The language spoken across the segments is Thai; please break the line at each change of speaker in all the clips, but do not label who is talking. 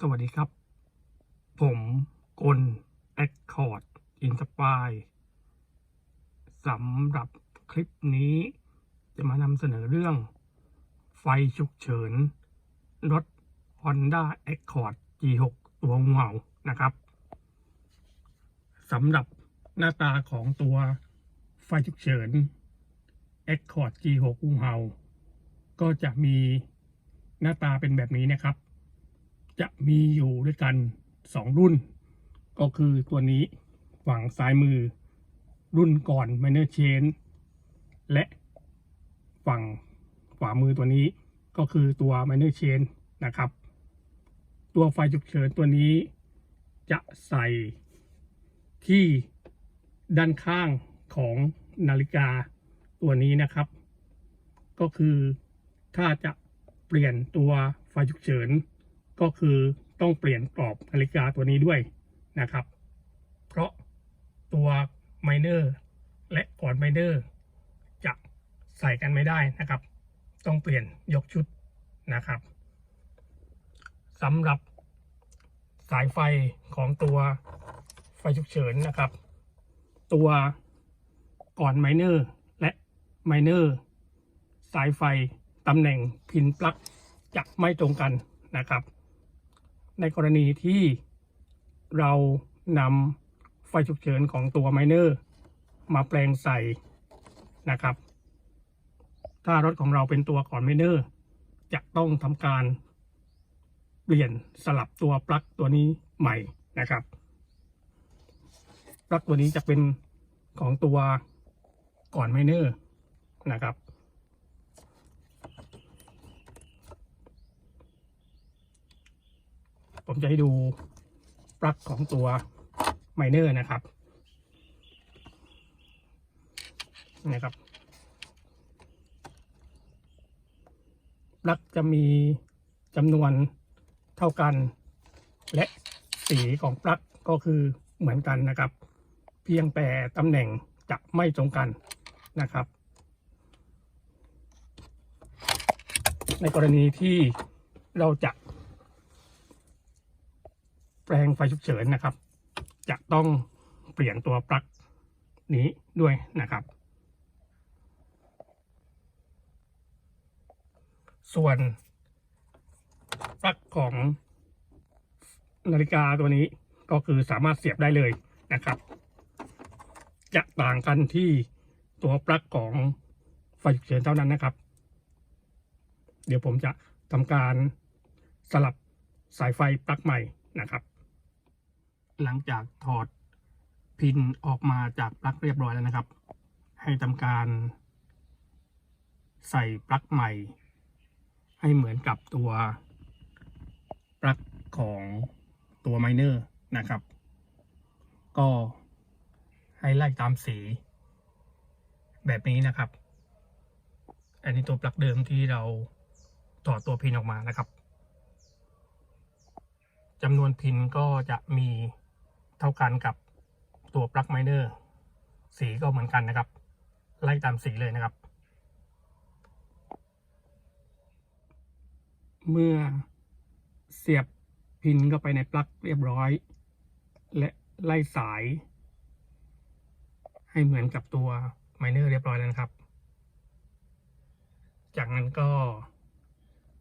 สวัสดีครับ ผมกลแอคคอร์ดอินสปายสำหรับคลิปนี้ จะมานำเสนอเรื่อง ไฟฉุกเฉิน รถ Honda Accord G6 ตัวงูเห่านะครับสำหรับหน้าตาของตัวไฟฉุกเฉิน Accord G6 งูเห่าก็จะมีหน้าตาเป็นแบบนี้นะครับ จะมีอยู่ด้วยกันสองรุ่น ก็คือตัวนี้ฝั่งซ้ายมือ รุ่นก่อน Minor Chain และฝั่งขวามือตัวนี้ก็คือตัว Minor Chain นะครับ ตัวไฟฉุกเฉินตัวนี้จะใส่ที่ด้านข้างของนาฬิกาตัวนี้นะครับ ก็คือถ้าจะเปลี่ยนตัวไฟฉุกเฉิน ก็คือต้องเปลี่ยนกรอบนาฬิกาตัวนี้ด้วยนะครับ เพราะตัวไมเนอร์และก่อนไมเนอร์จะใส่กันไม่ได้นะครับ ต้องเปลี่ยนยกชุดนะครับสำหรับสายไฟของตัวไฟฉุกเฉินนะครับ ตัวก่อนไมเนอร์และไมเนอร์สายไฟตำแหน่งพินปลั๊กจะไม่ตรงกันนะครับ ในกรณีที่เรานำไฟฉุกเฉินของตัวไมเนอร์มาแปลงใส่นะครับ ถ้ารถของเราเป็นตัวก่อนไมเนอร์จะต้องทำการเปลี่ยนสลับตัวปลั๊กตัวนี้ใหม่นะครับ ปลั๊กตัวนี้จะเป็นของตัวก่อนไมเนอร์นะครับ ผมจะให้ดูปลั๊กของตัวไมเนอร์นะครับนะครับปลั๊กจะมีจำนวนเท่ากัน และสีของปลั๊กก็คือเหมือนกันนะครับ เพียงแต่ตำแหน่งจะไม่ตรงกันนะครับ ในกรณีที่เราจะ แปลงไฟฉุกเฉินนะครับ จะต้องเปลี่ยนตัวปลั๊กนี้ด้วยนะครับ ส่วนปลั๊กของนาฬิกาตัวนี้ก็คือสามารถเสียบได้เลยนะครับ จะต่างกันที่ตัวปลั๊กของไฟฉุกเฉินเท่านั้นนะครับ เดี๋ยวผมจะทำการสลับสายไฟปลั๊กใหม่นะครับ หลังจากถอดพินออกมาจากปลั๊กเรียบร้อยแล้วนะครับ ให้ทำการ ใส่ปลั๊กใหม่ ให้เหมือนกับตัวปลั๊กของตัวไมเนอร์นะครับ ก็ให้ไล่ตามสี แบบนี้นะครับ อันนี้ตัวปลั๊กเดิมที่เราถอดตัวพินออกมานะครับจำนวนพินก็จะมี เท่ากันกับตัวปลั๊กไมเนอร์สีก็เหมือนกันนะครับ ไล่ตามสีเลยนะครับ เมื่อเสียบพินเข้าไปในปลั๊กเรียบร้อย และไล่สาย ให้เหมือนกับตัวไมเนอร์เรียบร้อยแล้วนะครับ จากนั้นก็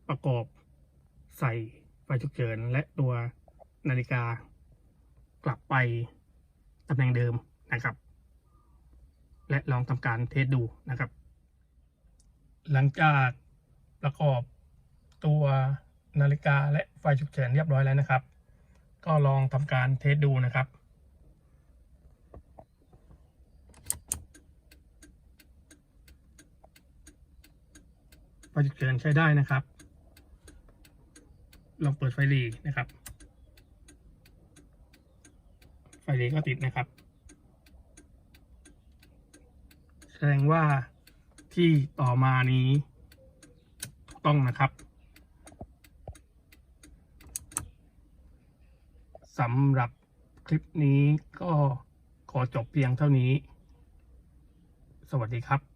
ประกอบใส่ไฟฉุกเฉินและตัวนาฬิกา กลับไปตำแหน่งเดิมนะครับ และลองทำการเทสดูนะครับ หลังจากประกอบตัวนาฬิกาและไฟฉุกเฉินเรียบร้อยแล้วนะครับ ก็ลองทำการเทสดูนะครับไฟฉุกเฉินใช้ได้นะครับ ลองเปิดไฟหลีนะครับ ไฟเลีก็ติดนะครับ แสดงว่าที่ต่อมานี้ถูกต้องนะครับสำหรับคลิปนี้ก็ขอจบเพียงเท่านี้ สวัสดีครับ